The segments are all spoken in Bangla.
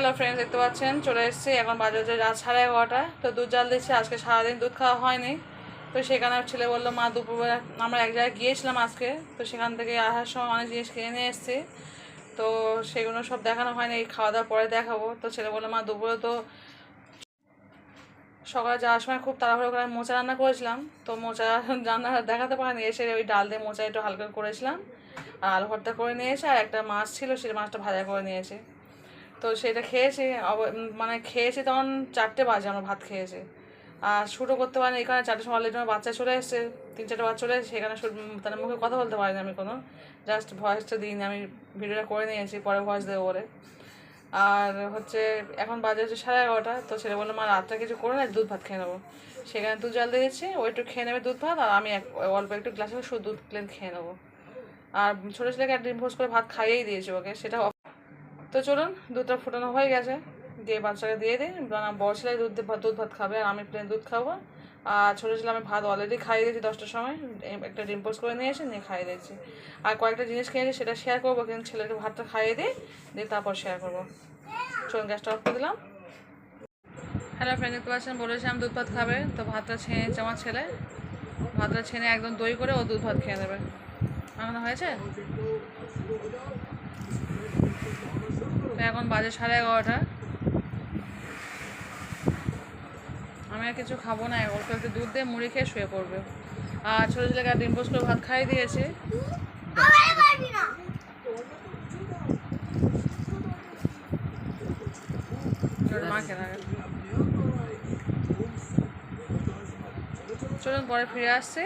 হ্যালো ফ্রেন্ডস দেখতে পাচ্ছেন? চলে এসেছি এখন বাজে হচ্ছে রাত সাড়ে এগারোটা। তো দুধ জাল দিচ্ছি, আজকে সারাদিন দুধ খাওয়া হয়নি। তো সেখানে ছেলে বলল, মা, দুপুরবেলা আমরা এক জায়গায় গিয়েছিলাম আজকে। তো সেখান থেকে আসার সময় অনেক জিনিস কিনে নিয়ে এসেছি। তো সেগুলো সব দেখানো হয়নি, এই খাওয়া দাওয়ার পরে দেখাবো। তো ছেলে বলল, মা, দুপুরে তো সকালে যাওয়ার সময় খুব তাড়াহুড়ো করে মোচা রান্না করেছিলাম। তো মোচা রান্না দেখাতে পারিনি, এসে ওই ডাল দিয়ে মোচা একটু হালকা করেছিলাম। আর আলু ভর্তা করে নিয়েছে, আর একটা মাছ ছিল, সেই মাছটা ভাজা করে নিয়েছে। তো সেটা খেয়েছি মানে খেয়েছি তখন চারটে বাজে আমরা ভাত খেয়েছি। আর শুরু করতে পারিনি এখানে চারটে সময় অলরেডি আমার বাচ্চা চলে এসেছে, তিন চারটে বাচ্চা চলে এসেছে, সেখানে তাদের মুখে কথা বলতে পারিনি আমি কোনো। জাস্ট ভয়েসটা দিইনি, আমি ভিডিওটা করে নিয়েছি, পরে ভয়েস দেবো বলে। আর হচ্ছে, এখন বাজে হচ্ছে সাড়ে এগারোটা, তো ছেলে বলল, মা, রাতটা কিছু করে না, দুধ ভাত খেয়ে নেব। সেখানে দুধ জাল দিয়েছি, ও একটু খেয়ে নেবে দুধ ভাত, আর আমি এক, অল্প একটু গ্লাসে শুধু দুধ প্লেন খেয়ে নেব। আর ছোটো ছেলেকে ডিম পোস্ট করে ভাত খাইয়েই দিয়েছি ওকে, সেটা তো চলুন, দুধটা ফুটানো হয়ে গেছে। দিয়ে বাচ্চাকে দিয়ে দিই। বড় ছেলে দুধ ভাত- দুধ ভাত খাবে আর আমি প্লেন দুধ খাব। আর ছোটো ছেলে আমি ভাত অলরেডি খাইয়ে দিয়েছি দশটার সময়। একটা ডিম পোস্ট করে নিয়ে এসে নিয়ে খাইয়ে দিয়েছি। আর কয়েকটা জিনিস খেয়েছি সেটা শেয়ার করব, কিন্তু ছেলেকে ভাতটা খাইয়ে দিই, দিয়ে তারপর শেয়ার করব। চলুন, গ্যাসটা অফ করে দিলাম। হ্যালো ফ্রেন্ড দেখতে পাচ্ছেন বলেছিলাম দুধ ভাত খাবে। তো ভাতটা ছেড়ে আমার ছেলে। ভাতটা ছেড়ে একদম দই করে ও দুধ ভাত খেয়ে নেবে। বানানো হয়েছে? তো এখন বাজে সাড়ে এগারোটা। আমি আর কিছু খাব না অল্প একটু দুধ দিয়ে মুড়ি খেয়ে শুয়ে পড়বে। আর ছোটো ছেলেকে ডিম পোস্ট করে ভাত খাইয়ে দিয়েছি। চলুন পরে ফিরে আসছি।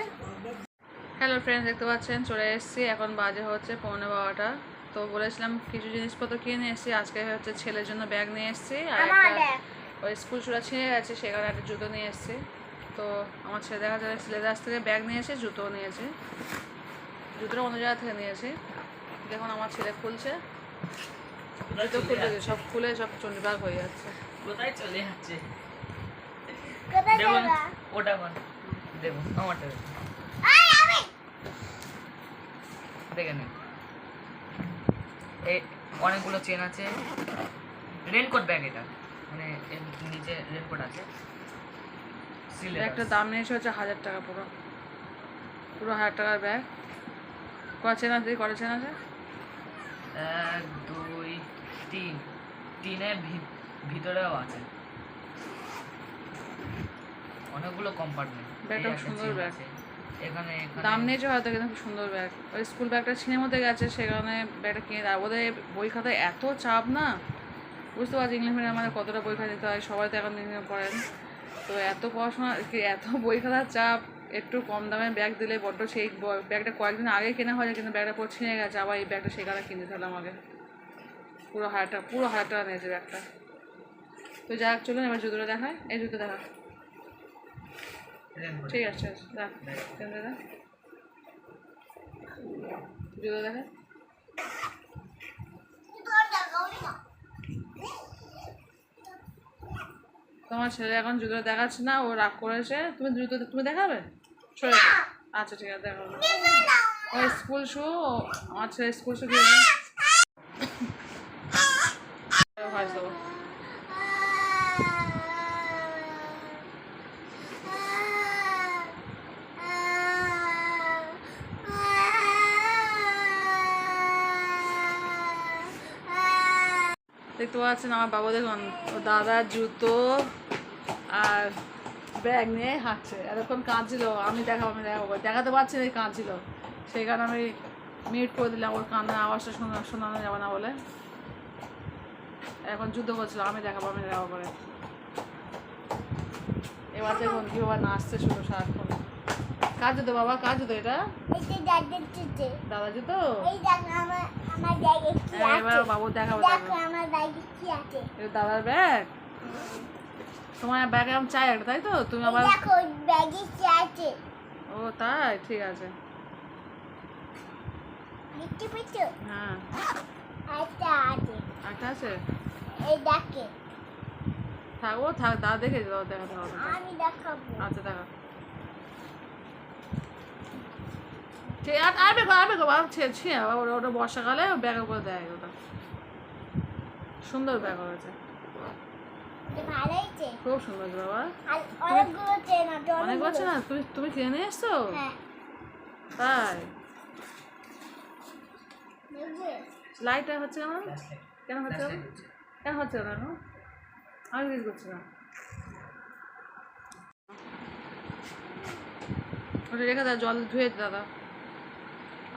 হ্যালো ফ্রেন্ডস দেখতে পাচ্ছেন, চলে এসেছি। এখন বাজে হচ্ছে পৌনে বারোটা। তো বলেছিলাম কিছু জিনিসপত্র কিনে নিয়ে এসেছি আজকে হচ্ছে ছেলের জন্য ব্যাগ নিয়ে এসেছি আর একটা ওই স্কুল চূড়া ছিঁড়ে গেছে সেখানে একটা জুতো নিয়ে এসেছি তো আমার ছেলে দেখা যায় ছেলের কাছ থেকে ব্যাগ নিয়েছে জুতো নিয়েছে জুতোটা অন্য জায়গা থেকে নিয়েছি দেখুন আমার ছেলে খুলছে। জুতো খুলে সব খুলে সব চন্ডিবাগ হয়ে যাচ্ছে। কোথায় চলে যাচ্ছে? দেখুন ওটা দেখুন আমারটা দেখে নিন। অনেকগুলো চেন আছে। রেনকোট ব্যাগ এটা। মানে এর নিচে রেনকোট আছে। ব্যাগটার দাম নিয়েছে হচ্ছে হাজার টাকা পুরো। পুরো হাজার টাকার ব্যাগ কটা চেন আছে? কটা চেন আছে? এক দুই তিন। তিনের ভিতরেও আছে। অনেকগুলো কম্পার্টমেন্ট ব্যাগটা সুন্দর ব্যাগ। এখানে দাম নিয়েছে হয়তো কিন্তু খুব সুন্দর ব্যাগ। ওই স্কুল ব্যাগটা ছিঁড়ে মধ্যে গেছে সেখানে ব্যাগটা কিনে দেয়। ওদের বই খাতায় এত চাপ না? বুঝতে পারছি ইংলিশ মিডিয়াম আমাদের কতটা বই খাতা দিতে হয়, সবাই তো এখন ইংলিশ পড়েন তো এত পড়াশোনা এত বই খাতার চাপ, একটু কম দামে ব্যাগ দিলে বড্ড সেই ব্যাগটা কয়েকদিন আগে কেনা হয়েছে কিন্তু ব্যাগটা পর ছিঁড়ে গেছে। আবার এই ব্যাগটা সেখানে কিনতে হলো আমাকে পুরো হাজার টাকা পুরো হাজার টাকা নিয়েছে ব্যাগটা। তো যাক, চলুন এবার জুতোটা দেখায় এই জুতো দেখা। ঠিক আছে দেখ কেন দেখ জুতো দেখা। তোমার ছেলে এখন জুতো দেখাচ্ছে না, ও রাগ করেছে। তুমি জুতো তুমি দেখাবে? আচ্ছা ঠিক আছে, দেখাবো। ওই স্কুল শু আমার ছেলে স্কুল শু দিয়ে ভাজ দেবো দেখতে পাচ্ছেন আমার বাবা দেখুন ও দাদার জুতো আর ব্যাগ নিয়ে হাঁটছে। এতক্ষণ কাঁদছিল। আমি দেখাবো আমি দেখাবো। দেখাতে পারছি না, কাঁদছিল। সেই কারণে আমি মিউট করে দিলাম। ওর কান্নার আওয়াজটা শোনা, শোনানো যাবে না বলে। এখন যুদ্ধ করছিল। আমি দেখাবো আমি দেখাবো করে এবার দেখুন কীভাবে নাচছে শুধু সারাক্ষণ। কাজ জুতো বাবা কাজ জুতো এটা। দাদা জুতো? হ্যাঁ, এবার বাবু দেখাবো ব্যাগে কি আছে। এটা দাদার ব্যাগ? তোমার ব্যাগ আমি চাই একটা তাই তো? তুমি আবার ও তাই? ঠিক আছে। হ্যাঁ। আছে। এই থাকব থাক দাদা দেখে দেখাতে হবে। আমি দেখাবো। আচ্ছা দেখা। ঠিক আর আর বেগো আর বেগো বাবা ছে ছে ওটা ওটা বর্ষাকালে ব্যাগের করে দেয় ওটা। সুন্দর ব্যাগ হয়েছে। খুব সুন্দর বাবা। অনেক বছর না? তুমি তুমি কিনে নিয়ে এসছো? হ্যাঁ। তাই? লাইটটা হচ্ছে কেন কেন হচ্ছে কেন হচ্ছে না আমি কিছু করছি না। ওটা রেখে দাও জল ধুয়েছে দাদা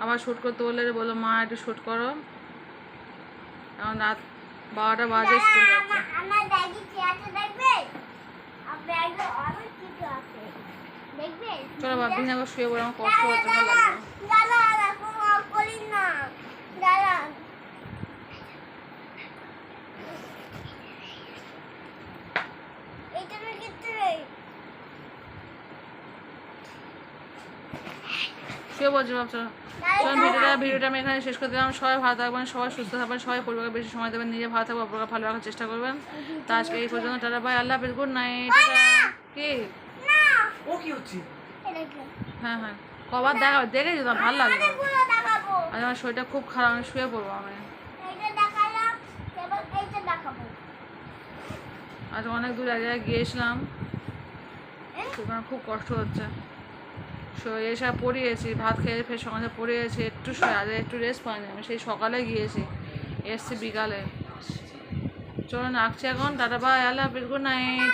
আবার শ্যুট করতে বললে বলো মা একটু শ্যুট করো। এখন রাত বারোটা বাজে স্কুল চলো বাবা দিন আবার শুয়ে পড়ে আমার কষ্ট হচ্ছে না দাদা এটা কিন্তু শুয়ে পড়ছি ভাবছ? চলুন ভিডিওটা ভিডিওটা আমি এখানে শেষ করে দিলাম। সবাই ভালো থাকবেন সবাই সুস্থ থাকবেন সবাই পরিবারকে বেশি সময় দেবেন নিজে ভালো থাকবেন অপরকে ভালো রাখার চেষ্টা করবেন। তা আজকে এই পর্যন্ত টাটা বাই আল্লাহ হাফিজ গুড নাইট কি? ও কি হচ্ছে? হ্যাঁ হ্যাঁ। কবার দেখা দেখে যেতাম ভালো লাগবে দেখাবো আজ আমার শরীরটা খুব খারাপ আমি শুয়ে পড়ব আমি। দেখাবো আজ অনেক দূর এক জায়গায় গিয়েছিলাম। সেখানে খুব কষ্ট হচ্ছে। সো এসে পড়িয়েছি, ভাত খেয়ে ফের সকালে পড়িয়েছি, একটু আর একটু রেস্ট পাইনি আমি সেই সকালে গিয়েছি, এসছি বিকালে। চলুন আঁকছি এখন দাদা ভাই আল্লাহ হাফিজ গুড নাইট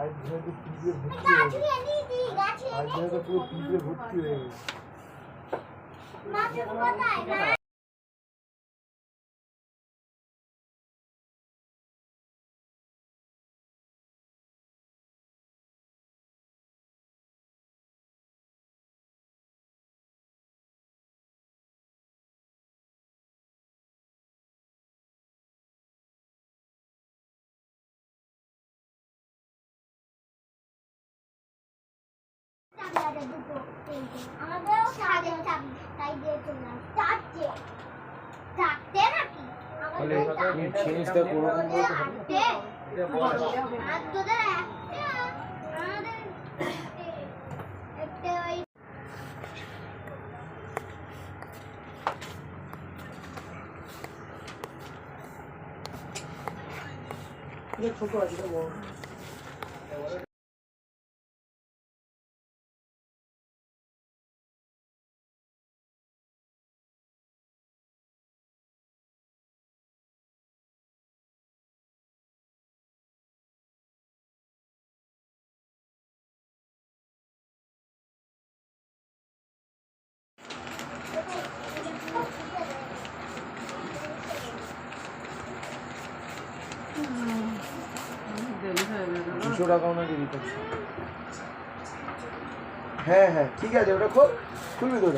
আজ পুরো পিঁপড়ে ভর্তি হয়ে গেছে আমাদেরও সাড়ে তাই দিয়ে চললাম চারটে। চারটে নাকি? তাহলে আমাদের তুমি দুশো টাকা নাকি দিতে হ্যাঁ হ্যাঁ ঠিক আছে ওটা খোল খুলবি তো